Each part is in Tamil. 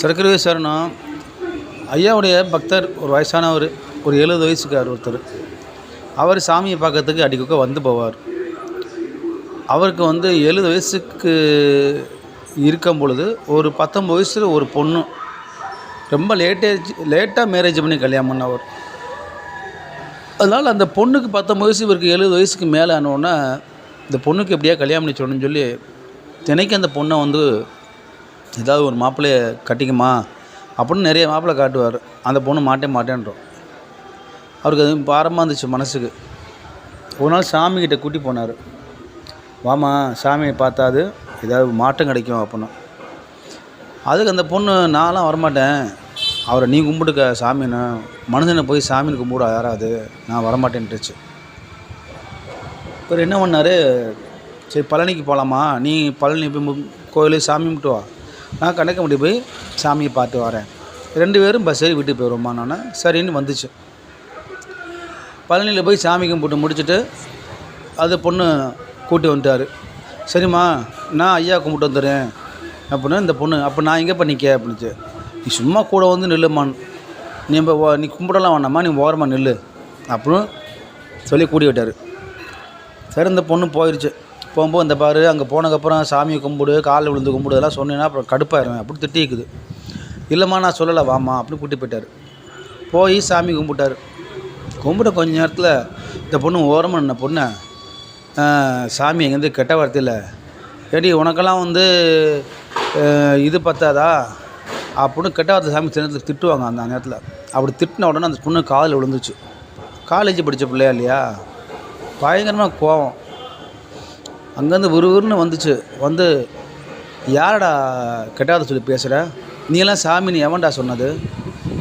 சர்க்கரை சார்னா ஐயாவுடைய பக்தர் ஒரு வயசானவர் ஒரு எழுபது வயசுக்கார் ஒருத்தர். அவர் சாமியை பார்க்கறதுக்கு அடிக்கொக்க வந்து போவார். அவருக்கு வந்து எழுபது வயசுக்கு இருக்கும் பொழுது ஒரு பத்தொம்பது வயசில் ஒரு பொண்ணு ரொம்ப லேட்டேஜ் லேட்டாக மேரேஜ் பண்ணி கல்யாணம் பண்ணவர். அதனால் அந்த பொண்ணுக்கு பத்தொம்பது வயசு இவருக்கு எழுபது வயசுக்கு மேலே ஆனோடனே இந்த பொண்ணுக்கு எப்படியா கல்யாணம் பண்ணி சொல்லணும்னு சொல்லி தினைக்கு அந்த பொண்ணை வந்து ஏதாவது ஒரு மாப்பிள்ளைய கட்டிக்குமா அப்படின்னு நிறைய மாப்பிள்ளை காட்டுவார். அந்த பொண்ணு மாட்டே மாட்டேன்றோம். அவருக்கு அது பாரமாக இருந்துச்சு மனசுக்கு. ஒரு நாள் சாமிக்கிட்ட கூட்டி போனார். வாமா சாமியை பார்த்தாது ஏதாவது மாற்றம் கிடைக்கும் அப்படின்னா. அதுக்கு அந்த பொண்ணு நான்லாம் வரமாட்டேன். அவரை நீ கும்பிட்டுக்க சாமின்னு. மனுஷனை போய் சாமின்னு கும்பிட யாராவது? நான் வரமாட்டேன்ட்டுச்சு. இப்போ என்ன பண்ணார்? சரி பழனிக்கு போகலாமா நீ பழனி போய் கோயிலே சாமி கும்பிட்டு வா. நான் கணக்கம்பட்டி போய் சாமியை பார்த்து வரேன். ரெண்டு பேரும் பஸ் ஏறி வீட்டுக்கு போயிடுவோம்மா நான்? சரின்னு வந்துச்சு. பழனியில் போய் சாமி கும்பிட்டு முடிச்சுட்டு அது பொண்ணு கூட்டி வந்துட்டார். சரிம்மா நான் ஐயா கும்பிட்டு வந்துடுறேன். அப்படின்னா இந்த பொண்ணு அப்போ நான் எங்கே பண்ணிக்க அப்படின்னுச்சு. நீ சும்மா கூட வந்து நில்லுமான் நீ இப்போ நீ கும்பிடலாம் வேணாம்மா நீ ஓரமாக நில்லு. அப்படின்னு சொல்லி கூட்டி விட்டார். சரி இந்த பொண்ணு போயிடுச்சு போகும்போது இந்த பாரு அங்கே போனதுக்கப்புறம் சாமியை கும்பிடு காலில் விழுந்து கும்பிடு அதெல்லாம் சொன்னீங்கன்னா அப்புறம் கடுப்பாயிருவேன். அப்படி திட்டிக்குது. இல்லைம்மா நான் சொல்லலை வாம்மா அப்படின்னு கூட்டி போயிட்டார். போய் சாமி கும்பிட்டார். கும்பிட்ட கொஞ்ச நேரத்தில் இந்த பொண்ணு ஓரமாக நின்ன பொண்ணை சாமி எங்கேருந்து கெட்ட வார்த்தையில் ஏடி உனக்கெல்லாம் வந்து இது பத்தாதா? அப்படின்னு கெட்ட வார்த்தை சாமி சில நேரத்தில் திட்டுவாங்க அந்த நேரத்தில். அப்படி திட்டின உடனே அந்த பொண்ணு காதில் விழுந்துச்சு. காலேஜ் படித்த பிள்ளையா இல்லையா? பயங்கரமாக கோவம். அங்கேருந்து விறுவிறுன்னு வந்துச்சு. வந்து யாரடா கெட்டாத சொல்லி பேசுகிற நீ எல்லாம் சாமின்னு எவன்டா சொன்னது?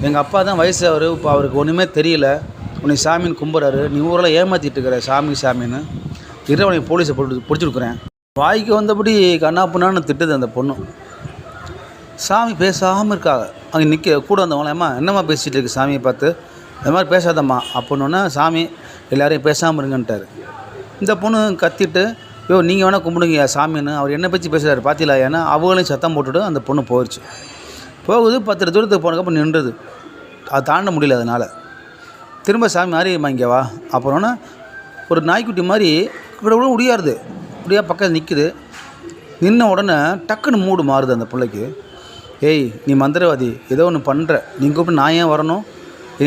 எங்கள் அப்பா தான் வயசு அவர் இப்போ அவருக்கு ஒன்றுமே தெரியல. உன்னை சாமின்னு கும்பிட்றாரு நீ ஊரெல்லாம் ஏமாற்றிட்டு இருக்கிற சாமி சாமின்னு. இரு உனக்கு போலீஸை போட்டு பிடிச்சிருக்குறேன் வாய்க்கு வந்தபடி கண்ணாப்புனான்னு திட்டுது அந்த பொண்ணு. சாமி பேசாமல் இருக்காங்க. அங்கே நிற்க கூட வந்தவங்களாம்மா என்னம்மா பேசிகிட்டு இருக்கு சாமியை பார்த்து? இந்த மாதிரி பேசாதம்மா. அப்படின்னோடனே சாமி எல்லாரையும் பேசாமல் இருங்கன்ட்டார். இந்த பொண்ணு கத்திட்டு யோ நீங்கள் வேணால் கும்பிடுங்க சாமின்னு. அவர் என்ன பற்றி பேசுகிறாரு பார்த்தீங்களா ஏன்னா அவங்களையும் சத்தம் போட்டுட்டு அந்த பொண்ணு போயிடுச்சு போகுது பத்து தூரத்துக்கு போனதுக்கப்புறம் நின்றுது. அது தாண்ட முடியல அதனால். திரும்ப சாமி மாறியம்மா இங்கே வா. அப்புறம்னா ஒரு நாய்க்குட்டி மாதிரி இப்படி கூட முடியாருது இப்படியா பக்கத்தில் நிற்குது நின்ன உடனே டக்குன்னு மூடு மாறுது அந்த பிள்ளைக்கு. ஏய் நீ மந்திரவாதி ஏதோ ஒன்று பண்ணுற நீ கூப்பிட்டு நான் ஏன் வரணும்?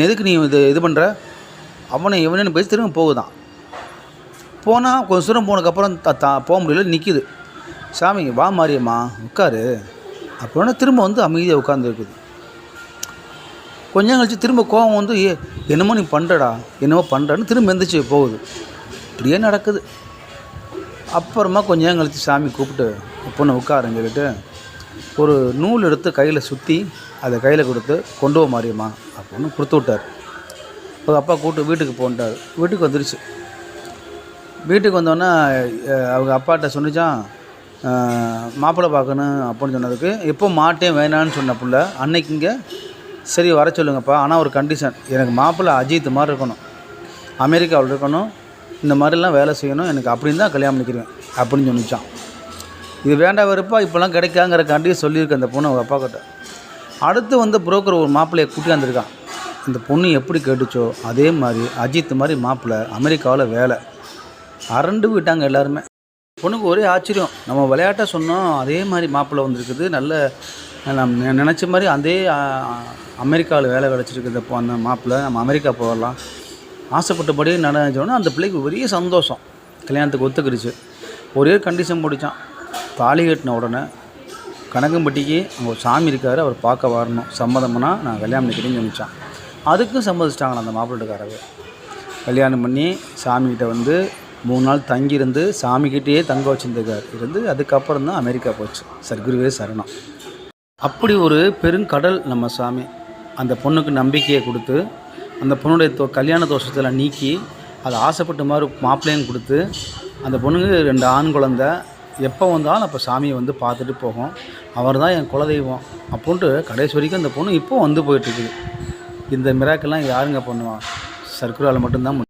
எதுக்கு நீ இது இது பண்ணுற அவனை இவனு பேசி திரும்ப போகுதான். போனால் கொஞ்சம் தூரம் போனதுக்கப்புறம் த தா போக முடியல நிற்கிது சாமி வா மாரியம்மா உட்காரு. அப்புறம் திரும்ப வந்து அமைதியாக உட்காந்துருக்குது கொஞ்சம் கழிச்சு திரும்ப கோவம் வந்து ஏ என்னமோ நீ பண்ணுறடா என்னமோ பண்ணுறன்னு திரும்ப எந்திரிச்சு போகுது. இப்படியே நடக்குது. அப்புறமா கொஞ்சம் கழித்து கழிச்சு சாமி கூப்பிட்டு பொண்ணை உட்காருன்னு சொல்லிட்டு ஒரு நூல் எடுத்து கையில் சுற்றி அதை கையில் கொடுத்து கொண்டு போ மாரியம்மா அப்படின்னு கொடுத்து விட்டார். அப்பா கூப்பிட்டு வீட்டுக்கு போன்ட்டார். வீட்டுக்கு வந்துருச்சு. வீட்டுக்கு வந்தோடனே அவங்க அப்பாட்ட சொன்னிச்சான் மாப்பிள்ளை பார்க்கணும் அப்படின்னு சொன்னதுக்கு. எப்போ மாட்டேன் வேணான்னு சொன்ன பிள்ளை அன்னைக்கு இங்கே சரி வர சொல்லுங்கப்பா. ஆனால் ஒரு கண்டிஷன் எனக்கு மாப்பிள்ளை அஜித் மாதிரி இருக்கணும். அமெரிக்காவில் இருக்கணும். இந்த மாதிரிலாம் வேலை செய்யணும். எனக்கு அப்படின்னு தான் கல்யாணம் பண்ணிக்கிறேன் அப்படின்னு சொன்னிச்சான். இது வேண்டாம் வெறுப்பா இப்போலாம் கிடைக்காங்கிற சொல்லியிருக்கேன் அந்த பொண்ணு அவங்க அப்பா கிட்ட அடுத்து வந்து புரோக்கர் ஒரு மாப்பிள்ளையை கூட்டியாந்துருக்கான் அந்த பொண்ணு எப்படி கேட்டுச்சோ அதே மாதிரி அஜித் மாதிரி மாப்பிள்ளை அமெரிக்காவில் வேலை. அரண்டு விட்டாங்க எல்லாருமே. பொண்ணுக்கு ஒரே ஆச்சரியம். நம்ம விளையாட்டை சொன்னோம் அதே மாதிரி மாப்பிள்ளை வந்திருக்குது. நல்ல நம்ம நினச்ச மாதிரி அதே அமெரிக்காவில் வேலை கிடச்சிருக்குது. இந்த அந்த மாப்பிள்ளை நம்ம அமெரிக்கா போகலாம். ஆசைப்பட்டபடியே நடந்தோன்னா அந்த பிள்ளைக்கு பெரிய சந்தோஷம். கல்யாணத்துக்கு ஒத்துக்கிடுச்சு. ஒரே கண்டிஷன் பிடிச்சான். தாலி கட்டின உடனே கணக்கம்பட்டிக்கு அங்கே ஒரு சாமி இருக்கார். அவர் பார்க்க வரணும். சம்மதம்னா நான் கல்யாணம் பண்ணிக்கிறேன்னு சொன்னிச்சான் அதுக்கும் சம்மதிச்சிட்டாங்களா அந்த மாப்பிள்ளைக்காரங்க கல்யாணம் பண்ணி சாமிகிட்ட வந்து மூணு நாள் தங்கியிருந்து சாமிக்கிட்டேயே தங்க வச்சுருந்துருக்கார் இருந்து அதுக்கப்புறம் தான் அமெரிக்கா போச்சு. சர்க்குருவே சரணம். அப்படி ஒரு பெருங்கடல் நம்ம சாமி அந்த பொண்ணுக்கு நம்பிக்கையை கொடுத்து அந்த பொண்ணுடைய தோ கல்யாண தோஷத்தில் நீக்கி அதை ஆசைப்பட்ட மாதிரி மாப்பிள்ளையும் கொடுத்து அந்த பொண்ணுக்கு ரெண்டு ஆண் குழந்த எப்போ வந்தாலும் அப்போ சாமியை வந்து பார்த்துட்டு போகும். அவர் தான் என் குலதெய்வம் அப்படின்ட்டு கடைசி வரைக்கும் அந்த பொண்ணு இப்போ வந்து போயிட்டுருக்குது. இந்த மிராக்கெல்லாம் யாருங்க பண்ணுவான் சர்க்குரால் மட்டும்தான் முடியும்.